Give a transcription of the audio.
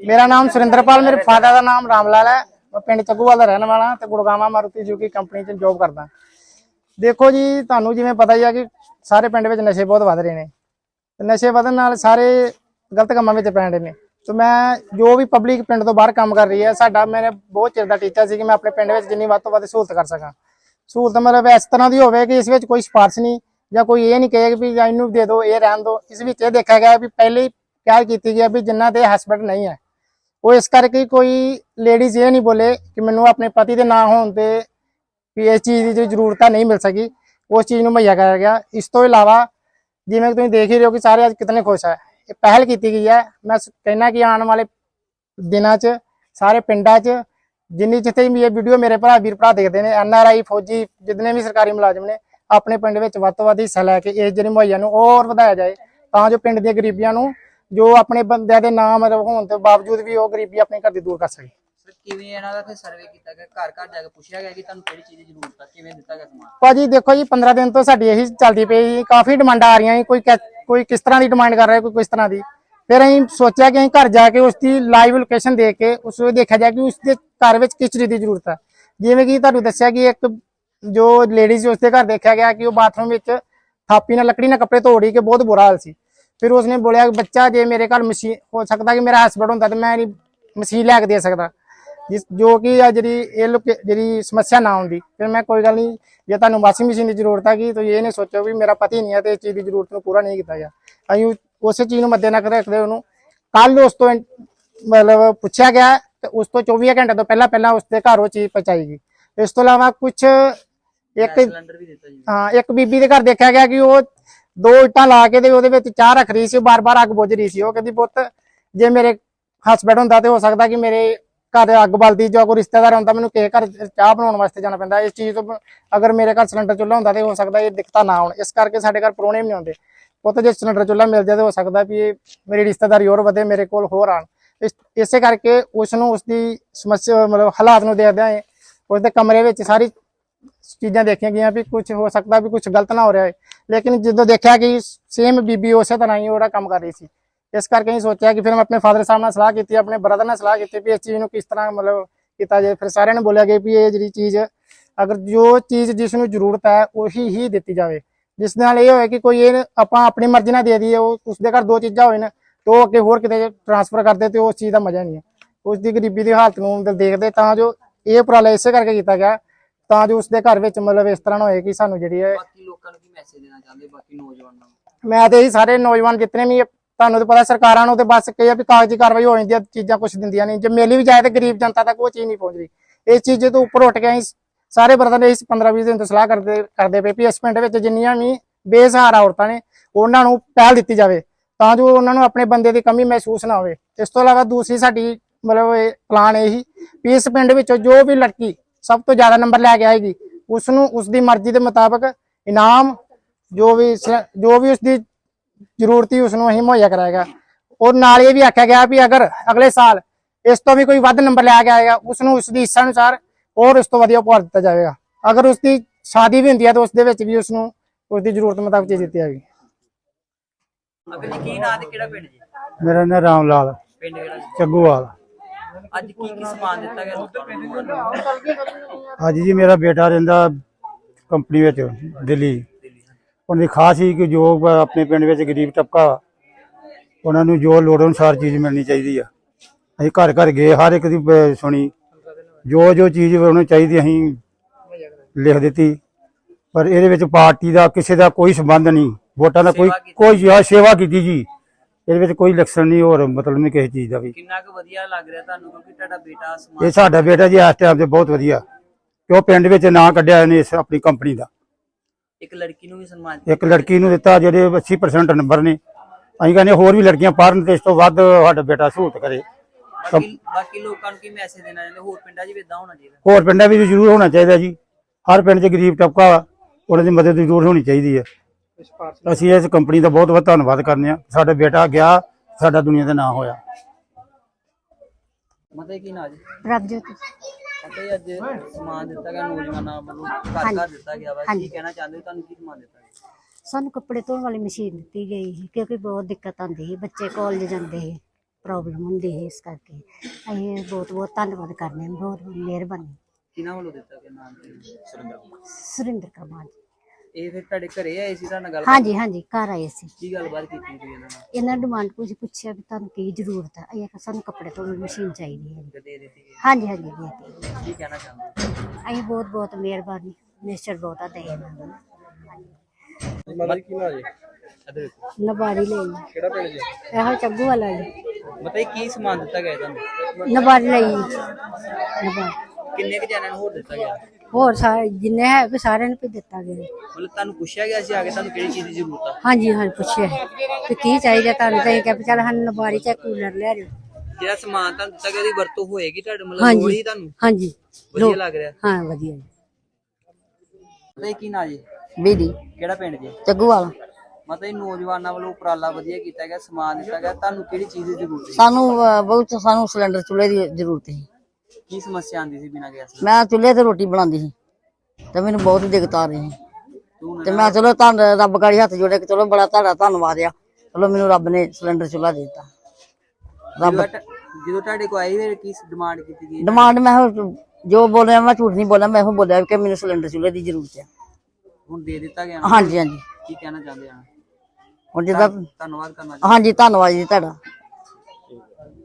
ਮੇਰਾ ਨਾਮ ਸੁਰਿੰਦਰਪਾਲ, ਮੇਰੇ ਫਾਦਰ ਦਾ ਨਾਮ ਰਾਮ ਲਾਲ ਹੈ। ਮੈਂ ਪਿੰਡ ਚੱਗੂਵਾਲ ਦਾ ਰਹਿਣ ਵਾਲਾ, ਤੇ ਗੁੜਗਾਵਾਂ ਮਾਰੂਤੀ ਜੁਕੀ ਕੰਪਨੀ 'ਚ ਜੌਬ ਕਰਦਾ। ਦੇਖੋ ਜੀ, ਤੁਹਾਨੂੰ ਜਿਵੇਂ ਪਤਾ ਹੀ ਆ ਕਿ ਸਾਰੇ ਪਿੰਡ ਵਿੱਚ ਨਸ਼ੇ ਬਹੁਤ ਵੱਧ ਰਹੇ ਨੇ। ਤੇ ਨਸ਼ੇ ਵਧਣ ਨਾਲ ਸਾਰੇ ਗਲਤ ਕੰਮਾਂ ਵਿੱਚ ਪੈਣ ਰਹੇ ਨੇ। ਤੇ ਮੈਂ ਜੋ ਵੀ ਪਬਲਿਕ ਪਿੰਡ ਤੋਂ ਬਾਹਰ ਕੰਮ ਕਰ ਰਹੀ ਹੈ, ਸਾਡਾ ਮੇਰੇ ਬਹੁਤ ਚਿਰ ਦਾ ਟੀਚਾ ਸੀ ਕਿ ਮੈਂ ਆਪਣੇ ਪਿੰਡ ਵਿੱਚ ਜਿੰਨੀ ਵੱਧ ਤੋਂ ਵੱਧ ਸਹੂਲਤ ਕਰ ਸਕਾਂ। ਸਹੂਲਤ ਮਤਲਬ ਇਸ ਤਰ੍ਹਾਂ ਦੀ ਹੋਵੇ ਕਿ ਇਸ ਵਿੱਚ ਕੋਈ ਸਿਫਾਰਸ਼ ਨਹੀਂ, ਜਾਂ ਕੋਈ ਇਹ ਨਹੀਂ ਕਹੇ ਵੀ ਜਾਂ ਇਹਨੂੰ ਦੇ ਦਿਓ, ਇਹ ਰਹਿਣ ਦਿਓ। ਇਸ ਵਿੱਚ ਇਹ ਦੇਖਿਆ ਗਿਆ ਵੀ ਪਹਿਲੇ ਹੀ ਕਿਆ ਕੀਤੀ ਗਈ ਹੈ ਵੀ ਜਿਨ੍ਹਾਂ ਦੇ ਹਸਬੰਡ ਨਹੀਂ ਹੈ ਉਹ ਇਸ ਕਰਕੇ ਕੋਈ ਲੇਡੀਜ਼ ਇਹ ਨਹੀਂ ਬੋਲੇ ਕਿ ਮੈਨੂੰ ਆਪਣੇ ਪਤੀ ਦੇ ਨਾ ਹੋਣ ਤੇ ਵੀ ਇਸ ਚੀਜ਼ ਦੀ ਜਿਹੜੀ ਜ਼ਰੂਰਤ ਨਹੀਂ ਮਿਲ ਸਕੀ। ਉਸ ਚੀਜ਼ ਨੂੰ ਮੁਹੱਈਆ ਕਰਾਇਆ ਗਿਆ। ਇਸ ਤੋਂ ਇਲਾਵਾ ਜਿਵੇਂ ਕਿ ਤੁਸੀਂ ਦੇਖ ਹੀ ਰਹੇ ਹੋ ਕਿ ਸਾਰੇ ਅੱਜ ਕਿਤਨੇ ਖੁਸ਼ ਹੈ ਇਹ ਪਹਿਲ ਕੀਤੀ ਗਈ ਹੈ। ਮੈਂ ਸ- ਕਹਿਣਾ ਕਿ ਆਉਣ ਵਾਲੇ ਦਿਨਾਂ 'ਚ, ਸਾਰੇ ਪਿੰਡਾਂ 'ਚ, ਜਿੰਨੀ ਜਿੱਥੇ ਵੀ ਇਹ ਵੀਡੀਓ ਮੇਰੇ ਭਰਾ, ਵੀਰ ਭਰਾ ਦੇਖਦੇ ਨੇ ਐਨ ਆਰ ਆਈ ਫੌਜੀ, ਜਿੰਨੇ ਵੀ ਸਰਕਾਰੀ ਮੁਲਾਜ਼ਮ ਨੇ, ਆਪਣੇ ਪਿੰਡ ਵਿੱਚ ਵੱਧ ਤੋਂ ਵੱਧ ਹਿੱਸਾ ਲੈ ਕੇ ਇਸ ਜਿਹੜੀ ਮੁਹੱਈਆ ਨੂੰ ਹੋਰ ਵਧਾਇਆ ਜਾਏ। ਤਾਂ ਜੋ ਪਿੰਡ ਦੀਆਂ ਗਰੀਬੀਆਂ ਨੂੰ ਜੋ ਆਪਣੇ ਬੰਦਿਆਂ ਦੇ ਨਾਮ ਹੋਣ ਦੇ ਬਾਵਜੂਦ ਵੀ ਉਹ ਗਰੀਬੀ ਆਪਣੇ ਘਰ ਦੀ ਦੂਰ ਕਰ ਸਕੇ। ਕਿਵੇਂ ਇਹਨਾਂ ਦਾ ਫਿਰ ਸਰਵੇ ਕੀਤਾ ਗਿਆ? ਘਰ ਘਰ ਜਾ ਕੇ ਪੁੱਛਿਆ ਗਿਆ ਕਿ ਤੁਹਾਨੂੰ ਕਿਹੜੀ ਚੀਜ਼ ਦੀ ਜ਼ਰੂਰਤ ਹੈ ਕਿਵੇਂ ਦਿੱਤਾ ਗਿਆ ਸਮਾਨ? ਭਾਜੀ ਦੇਖੋ ਜੀ 15 ਦਿਨ ਤੋਂ ਸਾਡੀ ਇਹੀ ਚੱਲਦੀ ਪਈ ਜੀ ਕਾਫੀ ਡਿਮਾਂਡਾਂ ਆ ਰਹੀਆਂ ਜੀ ਕੋਈ ਕੈ- ਕੋਈ ਕਿਸ ਤਰ੍ਹਾਂ ਦੀ ਡਿਮਾਂਡ ਕਰ ਰਿਹਾ ਕੋਈ ਕਿਸ ਤਰ੍ਹਾਂ ਦੀ। ਫਿਰ ਅਸੀਂ ਸੋਚਿਆ ਕਿ ਅਸੀਂ ਘਰ ਜਾ ਕੇ ਉਸ ਦੀ ਲਾਈਵ ਲੋਕੇਸ਼ਨ ਦੇਖ ਕੇ ਉਸ ਨੂੰ ਦੇਖਿਆ ਜਾਏ ਕਿ ਉਸ ਦੇ ਘਰ ਵਿੱਚ ਕਿਸ ਚੀਜ਼ ਦੀ ਜ਼ਰੂਰਤ ਹੈ ਜਿਵੇਂ ਕਿ ਤੁਹਾਨੂੰ ਦੱਸਿਆ ਕਿ ਇੱਕ ਜੋ ਲੇਡੀਜ਼ ਉਸ ਦੇ ਘਰ ਦੇਖਿਆ ਗਿਆ ਕਿ ਉਹ ਬਾਥਰੂਮ ਵਿੱਚ ਥਾਪੀ ਨਾਲ ਲੱਕੜੀ ਨਾਲ ਕੱਪੜੇ ਧੋ ਰਹੀ ਕਿ ਬਹੁਤ ਬੁਰਾ ਹਾਲ ਸੀ। ਫਿਰ ਉਸਨੇ ਬੋਲਿਆ ਕਿ ਬੱਚਾ ਜੇ ਮੇਰੇ ਘਰ ਮਸ਼ੀਨ ਹੋ ਸਕਦਾ ਕਿ ਮੇਰਾ ਹਸਬੰਡ ਹੁੰਦਾ ਤੇ ਮੈਂ ਨਹੀਂ ਮਸ਼ੀਨ ਲੈ ਕੇ ਦੇ ਸਕਦਾ। ਜਿਸ ਜੋ ਕਿ ਆ ਜਿਹੜੀ ਇਹ ਲੋਕ ਜਿਹੜੀ ਸਮੱਸਿਆ ਨਾ ਹੁੰਦੀ ਫਿਰ ਮੈਂ ਕੋਈ ਗੱਲ ਨਹੀਂ ਜੇ ਤੁਹਾਨੂੰ ਵਾਸ਼ਿੰਗ ਮਸ਼ੀਨ ਦੀ ਜ਼ਰੂਰਤ ਹੈਗੀ ਤਾਂ ਇਹ ਨਹੀਂ ਸੋਚੋ ਵੀ ਮੇਰਾ ਪਤੀ ਨਹੀਂ ਹੈ ਤੇ ਇਸ ਚੀਜ਼ ਦੀ ਜ਼ਰੂਰਤ ਨੂੰ ਪੂਰਾ ਨਹੀਂ ਕੀਤਾ ਗਿਆ। ਅਸੀਂ ਉਸੇ ਚੀਜ਼ ਨੂੰ ਮੱਦੇਨਜ਼ਰ ਰੱਖਦੇ ਉਹਨੂੰ ਕੱਲ ਉਸ ਤੋਂ ਮਤਲਬ ਪੁੱਛਿਆ ਗਿਆ ਤੇ ਉਸ ਤੋਂ 24 ਘੰਟੇ ਤੋਂ ਪਹਿਲਾਂ ਪਹਿਲਾਂ ਉਸ ਦੇ ਘਰ ਉਹ ਚੀਜ਼ ਪਹੁੰਚਾਈ ਗਈ। ਇਸ ਤੋਂ ਇਲਾਵਾ ਕੁਝ ਇੱਕ ਸਿਲੰਡਰ ਵੀ ਦਿੱਤਾ ਜੀ। ਹਾਂ ਇੱਕ ਬੀਬੀ ਦੇ ਘਰ ਦੇਖਿਆ ਗਿਆ ਕਿ ਉਹ ਦੋ ਇੱਟਾਂ ਲਾ ਕੇ ਤੇ ਉਹਦੇ ਵਿੱਚ ਚਾਹ ਰੱਖ ਰਹੀ ਸੀ, ਉਹ ਬਾਰ-ਬਾਰ ਅੱਗ ਬੁਝ ਰਹੀ ਸੀ। ਉਹ ਕਹਿੰਦੀ, ਪੁੱਤ, ਜੇ ਮੇਰੇ ਹਸਬੰਡ ਹੁੰਦਾ ਤੇ ਹੋ ਸਕਦਾ ਕਿ ਮੇਰੇ ਘਰ ਅੱਗ ਬਲਦੀ ਜਾਂ ਕੋਈ ਰਿਸ਼ਤੇਦਾਰ ਹੁੰਦਾ, ਮੈਨੂੰ ਕਿਸੇ ਘਰ ਚਾਹ ਬਣਾਉਣ ਵਾਸਤੇ ਜਾਣਾ ਪੈਂਦਾ। ਇਸ ਚੀਜ਼ ਤੋਂ ਅਗਰ ਮੇਰੇ ਘਰ ਸਿਲੰਡਰ ਚੁੱਲ੍ਹਾ ਹੁੰਦਾ ਤੇ ਹੋ ਸਕਦਾ ਇਹ ਦਿੱਕਤਾਂ ਨਾ ਆਉਣ। ਇਸ ਕਰਕੇ ਸਾਡੇ ਘਰ ਪਰੋਣੇ ਵੀ ਨਹੀਂ ਆਉਂਦੇ। ਪੁੱਤ, ਜੇ ਸਿਲੰਡਰ ਚੁੱਲ੍ਹਾ ਮਿਲ ਜਾਏ ਹੋ ਸਕਦਾ ਵੀ ਇਹ ਮੇਰੀ ਰਿਸ਼ਤੇਦਾਰੀ ਹੋਰ ਵਧੇ, ਮੇਰੇ ਕੋਲ ਹੋਰ ਆਣ। ਇਸ, ਇਸੇ ਕਰਕੇ ਉਸ ਨੂੰ ਉਸ ਦੀ ਸਮੱਸਿਆ, ਮਤਲਬ ਹਾਲਾਤ ਨੂੰ ਦੇਖਦਿਆਂ ਇਹ ਉਸ ਦੇ ਕਮਰੇ ਵਿੱਚ ਸਾਰੀ ਚੀਜ਼ਾਂ ਦੇਖੀਆਂ ਗਈਆਂ ਵੀ ਕੁਝ ਹੋ ਸਕਦਾ ਵੀ ਕੁਝ ਗਲਤ ਨਾ ਹੋ ਰਿਹਾ ਹੈ। ਲੇਕਿਨ ਜਦੋਂ ਦੇਖਿਆ ਕਿ ਸੇਮ ਬੀਬੀ ਉਸੇ ਤਰ੍ਹਾਂ ਹੀ ਉਹਦਾ ਕੰਮ ਕਰ ਰਹੀ ਸੀ। ਇਸ ਕਰਕੇ ਅਸੀਂ ਸੋਚਿਆ ਕਿ ਫਿਰ ਮੈਂ ਆਪਣੇ ਫਾਦਰ ਸਾਹਿਬ ਨਾਲ ਸਲਾਹ ਕੀਤੀ, ਆਪਣੇ ਬ੍ਰਦਰ ਨਾਲ ਸਲਾਹ ਕੀਤੀ ਵੀ ਇਸ ਚੀਜ਼ ਨੂੰ ਕਿਸ ਤਰ੍ਹਾਂ ਮਤਲਬ ਕੀਤਾ ਜਾਏ। ਫਿਰ ਸਾਰਿਆਂ ਨੇ ਬੋਲਿਆ ਕਿ ਵੀ ਇਹ ਜਿਹੜੀ ਚੀਜ਼, ਅਗਰ ਜੋ ਚੀਜ਼ ਜਿਸ ਨੂੰ ਜ਼ਰੂਰਤ ਹੈ ਉਹੀ ਹੀ ਦਿੱਤੀ ਜਾਵੇ। ਜਿਸ ਨਾਲ ਇਹ ਹੋਏ ਕਿ ਕੋਈ ਇਹ ਆਪਾਂ ਆਪਣੀ ਮਰਜ਼ੀ ਨਾਲ ਦੇ ਦਈਏ, ਉਹ ਉਸਦੇ ਘਰ ਦੋ ਚੀਜ਼ਾਂ ਹੋਏ ਨੇ, ਤੇ ਉਹ ਅੱਗੇ ਹੋਰ ਕਿਤੇ ਟ੍ਰਾਂਸਫਰ ਕਰਦੇ ਤੇ ਉਸ ਚੀਜ਼ ਦਾ ਮਜ਼ਾ ਨਹੀਂ ਹੈ। ਉਸ ਦੀ ਗਰੀਬੀ ਦੀ ਹਾਲਤ ਨੂੰ ਦੇਖਦੇ ਤਾਂ ਜੋ ਇਹ ਉਪਰਾਲਾ ਇਸੇ ਕਰਕੇ ਕੀਤਾ ਗਿਆ ਤਾਂ ਜੋ ਉਸਦੇ ਘਰ ਵਿੱਚ ਮਤਲਬ ਇਸ ਤਰ੍ਹਾਂ ਨਾ ਹੋਏ ਕਿ ਸਾਨੂੰ ਜਿਹੜੀ ਹੈ ਬਾਕੀ ਲੋਕਾਂ ਨੂੰ ਕੀ ਮੈਸੇਜ ਦੇਣਾ ਚਾਹੁੰਦੇ? ਬਾਕੀ ਨੌਜਵਾਨਾਂ ਨੂੰ? ਮੈਂ ਤੇ ਇਹੀ ਸਾਰੇ ਨੌਜਵਾਨ ਜਿਤਨੇ ਵੀ ਤੁਹਾਨੂੰ ਤਾਂ ਪਤਾ ਸਰਕਾਰਾਂ ਨੂੰ ਤੇ ਬਸ ਕਹੇ ਆ ਵੀ ਕਾਗਜ਼ੀ ਕਾਰਵਾਈ ਹੋ ਜਾਂਦੀ ਆ ਚੀਜ਼ਾਂ ਕੁਝ ਦਿੰਦੀਆਂ ਨਹੀਂ। ਜੇ ਮਿਲੀ ਵੀ ਜਾਏ ਤੇ ਗਰੀਬ ਜਨਤਾ ਤੱਕ ਉਹ ਚੀਜ਼ ਨਹੀਂ ਪਹੁੰਚਦੀ। ਇਸ ਚੀਜ਼ ਤੋਂ ਉੱਪਰ ਉੱਠ ਕੇ ਅਸੀਂ ਸਾਰੇ ਬਰਦਰ ਨੇ ਇਸ 15 20 ਦਿਨ ਤੋਂ ਸਲਾਹ ਕਰਦੇ ਕਰਦੇ ਪਏ ਵੀ ਇਸ ਪਿੰਡ ਵਿੱਚ ਜਿੰਨੀਆਂ ਵੀ ਬੇਸਹਾਰਾ ਔਰਤਾਂ ਨੇ ਉਹਨਾਂ ਨੂੰ ਪਹਿਲ ਦਿੱਤੀ ਜਾਵੇ। ਤਾਂ ਜੋ ਉਹਨਾਂ ਨੂੰ ਆਪਣੇ ਬੰਦੇ ਦੀ ਕਮੀ ਮਹਿਸੂਸ ਨਾ ਹੋਵੇ। ਇਸ ਤੋਂ ਇਲਾਵਾ ਦੂਸਰੀ ਸਾਡੀ ਮਤਲਬ ਇਹ ਪਲਾਨ ਇਹੀ ਵੀ ਇਸ ਪਿੰਡ ਵਿੱਚੋਂ ਜੋ ਵੀ ਲੜਕੀ ਸਭ ਤੋਂ ਜ਼ਿਆਦਾ ਨੰਬਰ ਲੈ ਕੇ ਆਏਗੀ। ਉਸ ਨੂੰ ਉਸ ਦੀ ਮਰਜ਼ੀ ਦੇ ਮੁਤਾਬਕ ਇਨਾਮ ਜੋ ਵੀ ਜੋ ਵੀ ਉਸ ਦੀ ਜ਼ਰੂਰਤ ਹੀ ਉਸ ਨੂੰ ਅਸੀਂ ਮੁਹੱਈਆ ਕਰਾਏਗਾ। ਔਰ ਨਾਲ ਇਹ ਵੀ ਆਖਿਆ ਗਿਆ ਵੀ ਅਗਰ ਅਗਲੇ ਸਾਲ ਇਸ ਤੋਂ ਵੀ ਕੋਈ ਵੱਧ ਨੰਬਰ ਲੈ ਕੇ ਆਏਗਾ ਉਸ ਨੂੰ ਉਸ ਦੀ ਇੱਛਾ ਅਨੁਸਾਰ ਹੋਰ ਉਸ ਤੋਂ ਵਧੀਆ ਉਪਹਾਰ ਦਿੱਤਾ ਜਾਵੇਗਾ। ਅਗਰ ਉਸ ਦੀ ਸ਼ਾਦੀ ਵੀ ਹੁੰਦੀ ਹੈ ਤਾਂ ਉਸ ਦੇ ਵਿੱਚ ਵੀ ਉਸ ਨੂੰ ਉਸ ਦੀ ਜ਼ਰੂਰਤ ਮੁਤਾਬਕ ਚੀਜ਼ ਦਿੱਤੀ ਜਾਵੇਗੀ। ਅਗਰ ਜੀ ਕੀ ਨਾਂ ਤੇ ਕਿਹੜਾ ਪਿੰਡ ਜੀ? ਮੇਰਾ ਨਾਮ ਰਾਮ ਲਾਲ ਪਿੰਡ ਕਿਹੜਾ? ਚੱਗੂਵਾਲ। ਅੱਜ ਕੀ ਕੀ ਸਮਾਨ ਦਿੱਤਾ ਗਿਆ ਲੋਕਾਂ ਨੂੰ? ਅੱਜ ਜੀ ਮੇਰਾ ਬੇਟਾ ਰਹਿੰਦਾ ਕੰਪਨੀ ਵਿੱਚ ਦਿੱਲੀ। ਉਹਦੀ ਖਾਸ ਹੀ ਕਿ ਜੋ ਆਪਣੇ ਪਿੰਡ ਵਿੱਚ ਗਰੀਬ ਵਾ, ਉਹਨਾਂ ਨੂੰ ਜੋ ਲੋੜ ਅਨੁਸਾਰ ਚੀਜ਼ ਮਿਲਣੀ ਚਾਹੀਦੀ ਆ। ਅਸੀਂ ਘਰ ਘਰ ਗਏ ਹਰ ਇੱਕ ਦੀ ਸੁਣੀ। ਜੋ ਜੋ ਚੀਜ਼ ਉਹਨੂੰ ਚਾਹੀਦੀ ਅਸੀਂ ਲਿਖ ਦਿੱਤੀ। ਪਰ ਇਹਦੇ ਵਿੱਚ ਪਾਰਟੀ ਦਾ ਕਿਸੇ ਦਾ ਕੋਈ ਸੰਬੰਧ ਨਹੀਂ। ਵੋਟਾਂ ਦਾ ਕੋਈ। ਕੋਈ ਸੇਵਾ ਕੀਤੀ ਜੀ। ਇਹਦੇ ਵਿੱਚ ਕੋਈ ਇਲੈਕਸ਼ਨ ਨਹੀਂ ਹੋਰ ਮਤਲਬ ਨਹੀਂ ਕਿਸੇ ਚੀਜ਼ ਦਾ ਵੀ। ਕਿੰਨਾ ਕੁ ਵਧੀਆ ਲੱਗ ਰਿਹਾ ਤੁਹਾਨੂੰ ਕਿਉਂਕਿ ਤੁਹਾਡਾ ਬੇਟਾ ਸਮਾਨ ਇਹ ਸਾਡਾ ਬੇਟਾ ਜੀ ਇਸ ਟਾਈਮ ਤੇ ਬਹੁਤ ਵਧੀਆ। ਕਿ ਉਹ ਪਿੰਡ ਵਿੱਚ ਨਾਂ ਕੱਢਿਆ ਇਹਨੇ ਇਸ ਆਪਣੀ ਕੰਪਨੀ ਦਾ। ਇੱਕ ਲੜਕੀ ਨੂੰ ਵੀ ਸਨਮਾਨ ਇੱਕ ਲੜਕੀ ਨੂੰ ਦਿੱਤਾ ਜਿਹੜੇ 80% ਨੰਬਰ ਨੇ। ਅਸੀਂ ਕਹਿੰਦੇ ਹੋਰ ਵੀ ਲੜਕੀਆਂ ਪੜ੍ਹਨ ਤੇ ਇਸ ਤੋਂ ਵੱਧ ਸਾਡਾ ਬੇਟਾ ਸਹੂਲਤ ਕਰੇ। ਬਾਕੀ ਬਾਕੀ ਲੋਕਾਂ ਨੂੰ ਕੀ ਮੈਸੇਜ ਦੇਣਾ ਚਾਹੁੰਦੇ? ਹੋਰ ਪਿੰਡਾਂ 'ਚ ਵੀ ਇਦਾਂ ਹੋਣਾ ਚਾਹੀਦਾ? ਹੋਰ ਪਿੰਡਾਂ ਵਿੱਚ ਜ਼ਰੂਰ ਹੋਣਾ ਚਾਹੀਦਾ ਜੀ। ਹਰ ਪਿੰਡ 'ਚ ਗਰੀਬ ਤਬਕਾ ਉਹਨਾਂ ਦੀ ਮਦਦ ਜ਼ਰੂਰ ਹੋਣੀ ਚਾਹੀਦੀ ਹੈ। ਅਸੀਂ ਇਸ ਕੰਪਨੀ ਦਾ ਬਹੁਤ ਬਹੁਤ ਧੰਨਵਾਦ ਕਰਨੇ ਆ ਸਾਡਾ ਬੇਟਾ ਗਿਆ ਸਾਡਾ ਦੁਨੀਆ ਦਾ ਨਾਂ ਹੋਇਆ। ਮਤੇ ਕੀ ਨਾਂ ਜੀ? ਪ੍ਰਭਜੋਤ ਮਤੇ ਅੱਜ ਸਮਾਨ ਦਿੱਤਾ ਗਿਆ ਨੌਜਵਾਨਾਂ ਵੱਲੋਂ। ਘਰ ਘਰ ਦਿੱਤਾ ਗਿਆ ਵਾ। ਕੀ ਕਹਿਣਾ ਚਾਹੁੰਦੇ ਹੋ? ਤੁਹਾਨੂੰ ਕੀ ਸਮਾਨ ਦਿੱਤਾ ਗਿਆ? ਸਾਨੂੰ ਕੱਪੜੇ ਧੋਣ ਵਾਲੀ ਮਸ਼ੀਨ ਦਿੱਤੀ ਗਈ ਸੀ ਕਿਉਂਕਿ ਬਹੁਤ ਦਿੱਕਤ ਆਉਂਦੀ ਸੀ। ਬੱਚੇ ਕਾਲਜ ਜਾਂਦੇ ਸੀ ਪ੍ਰੋਬਲਮ ਹੁੰਦੀ ਹੈ ਇਸ ਕਰਕੇ। ਅਸੀਂ ਬਹੁਤ ਬਹੁਤ ਧੰਨਵਾਦ ਕਰਦੇ ਹਾਂ ਬਹੁਤ ਬਹੁਤ ਮਿਹਰਬਾਨੀ। ਕਿਹਨਾਂ ਵੱਲੋਂ ਦਿੱਤਾ ਗਿਆ ਨਾਮ? ਸੁਰਿੰਦਰ ਸੁਰਿੰਦਰ ਕੁਮਾਰ ਜੀ। ਇਹ ਫਿਰ ਤੁਹਾਡੇ ਘਰੇ ਆਏ ਸੀ ਤੁਹਾਡੇ ਨਾਲ ਗੱਲ ਹਾਂਜੀ ਹਾਂਜੀ ਘਰ ਆਏ ਸੀ। ਕੀ ਗੱਲਬਾਤ ਕੀਤੀ ਸੀ ਇਹਨਾਂ ਨਾਲ? ਇਹਨਾਂ ਡਿਮਾਂਡ ਕੁਝ ਪੁੱਛਿਆ ਵੀ ਤੁਹਾਨੂੰ ਕੀ ਜ਼ਰੂਰਤ ਹੈ ਅਸੀਂ ਆਖਿਆ ਸਾਨੂੰ ਕੱਪੜੇ ਧੋਣ ਦੀ ਮਸ਼ੀਨ ਚਾਹੀਦੀ ਹੈ ਤੇ ਦੇ ਦਿੱਤੀ ਗਈ ਹਾਂਜੀ ਹਾਂਜੀ ਦੇ ਕੇ ਕੀ ਕਹਿਣਾ ਚਾਹੁੰਦੇ ਅਸੀਂ ਬਹੁਤ ਬਹੁਤ ਮਿਹਰਬਾਨੀ ਮਿਸਟਰ ਬਹੁਤਾ ਦੇ ਇਹਨਾਂ ਦਾ ਮਤਲਬ ਕੀ ਨਾ ਜੀ? ਅਦਰ ਨਬਾਰੀ ਲਈ। ਕਿਹੜਾ ਪਿੰਡ ਜੀ? ਇਹੋ ਚੱਗੂ ਵਾਲਾ ਜੀ। ਮਤਲਬ ਕੀ ਸਮਾਨ ਦਿੱਤਾ ਗਿਆ ਤੁਹਾਨੂੰ? ਨਬਾਰੀ ਲਈ ਨਬਾਰੀ। ਕਿੰਨੇ ਕੁ ਜਣਿਆਂ ਨੂੰ ਹੋਰ ਦਿੱਤਾ ਗਿਆ? ਹੋਰ ਸਾਰੇ ਜਿੰਨੇ ਹੈ ਵੀ ਸਾਰਿਆਂ ਨੂੰ ਵੀ ਦਿੱਤਾ ਗਿਆ। ਮਤਲਬ ਤੁਹਾਨੂੰ ਪੁੱਛਿਆ ਗਿਆ ਸੀ ਆ ਕੇ ਤੁਹਾਨੂੰ ਕਿਹੜੀ ਚੀਜ਼ ਦੀ ਜ਼ਰੂਰਤ ਆ? ਹਾਂਜੀ ਹਾਂ ਪੁੱਛਿਆ। ਕਿ ਕੀ ਚਾਹੀਦਾ ਤੁਹਾਨੂੰ? ਤਾਂ ਇਹ ਕਿ ਚੱਲ ਸਾਨੂੰ ਨਬਾਰੀ ਚ ਕੂਲਰ ਲੈ ਦਿਓ। ਜਿਹੜਾ ਸਮਾਨ ਤੁਹਾਨੂੰ ਦਿੱਤਾ ਗਿਆ ਉਹਦੀ ਵਰਤੋਂ ਹੋਏਗੀ ਤੁਹਾਡੇ ਮਤਲਬ। ਲੋੜ ਹੀ ਤੁਹਾਨੂੰ? ਹਾਂਜੀ। ਵਧੀਆ ਲੱਗ ਰਿਹਾ। ਹਾਂ ਵਧੀਆ। ਜੀ ਮਤਲਬ ਕੀ ਨਾ ਜੀ? ਬੀਦੀ ਕਿਹੜਾ ਪਿੰਡ ਜੀ? ਚੱਗੂ ਵਾਲਾ। ਮਤਲਬ ਇਹ ਨੌਜਵਾਨਾਂ ਵੱਲੋਂ ਉਪਰਾਲਾ ਵਧੀਆ ਕੀਤਾ ਗਿਆ ਸਮਾਨ ਦਿੱਤਾ ਗਿਆ। ਤੁਹਾਨੂੰ ਕਿਹੜੀ ਚੀਜ਼ ਦੀ ਜ਼ਰੂਰਤ ਸਾਨੂੰ ਅਹ, ਬਹੁਤ ਸਾਨੂੰ ਸਿਲੰਡਰ ਚੁੱਲ੍ਹੇ ਦੀ ਜ਼ਰੂਰਤ ਸੀ ਕੀ ਸਮੱਸਿਆ ਆਂਦੀ ਸੀ ਬਿਨਾਂ ਗੈਸ ਦੇ? ਮੈਂ ਚੁੱਲ੍ਹੇ ਤੇ ਰੋਟੀ ਬਣਾਉਂਦੀ ਸੀ ਤੇ ਮੈਨੂੰ ਬਹੁਤ ਦਿੱਕਤ ਆ ਰਹੀ ਸੀ। ਤੂੰ ਤੇ ਮੈਂ ਚਲੋ ਧੰਨ ਰੱਬ ਗਾੜੀ ਹੱਥ ਜੋੜੇ ਕਿ ਚਲੋ ਬੜਾ ਤੁਹਾਡਾ ਧੰਨਵਾਦ ਆ। ਚਲੋ ਮੈਨੂੰ ਰੱਬ ਨੇ ਸਿਲੰਡਰ ਚੁੱਲ੍ਹਾ ਦੇ ਦਿੱਤਾ। ਰੱਬ ਜਦੋਂ ਤੁਹਾ- ਜਦੋਂ ਤੁਹਾਡੇ ਕੋਲ ਆਈ ਫਿਰ ਕੀ ਡਿਮਾਂਡ ਕੀਤੀ ਗਈ? ਡਿਮਾਂਡ ਮੈਂ ਜੋ ਬੋਲਿਆ ਮੈਂ ਝੂਠ ਨਹੀਂ ਬੋਲਿਆ ਮੈਂ ਇਹੋ ਬੋਲਿਆ ਕਿ ਮੈਨੂੰ ਸਿਲੰਡਰ ਚੁੱਲ੍ਹੇ ਦੀ ਜ਼ਰੂਰਤ ਹੈ ਹੁਣ ਦੇ ਦਿੱਤਾ ਗਿਆ? ਹਾਂਜੀ ਹਾਂਜੀ। ਕੀ ਕਹਿਣਾ ਚਾਹੁੰਦੇ ਆ? ਹੁਣ ਜਿੱਦਾਂ ਧੰਨਵਾਦ ਕਰਨਾ ਹਾਂਜੀ ਧੰਨਵਾਦ ਜੀ ਤੁਹਾਡਾ।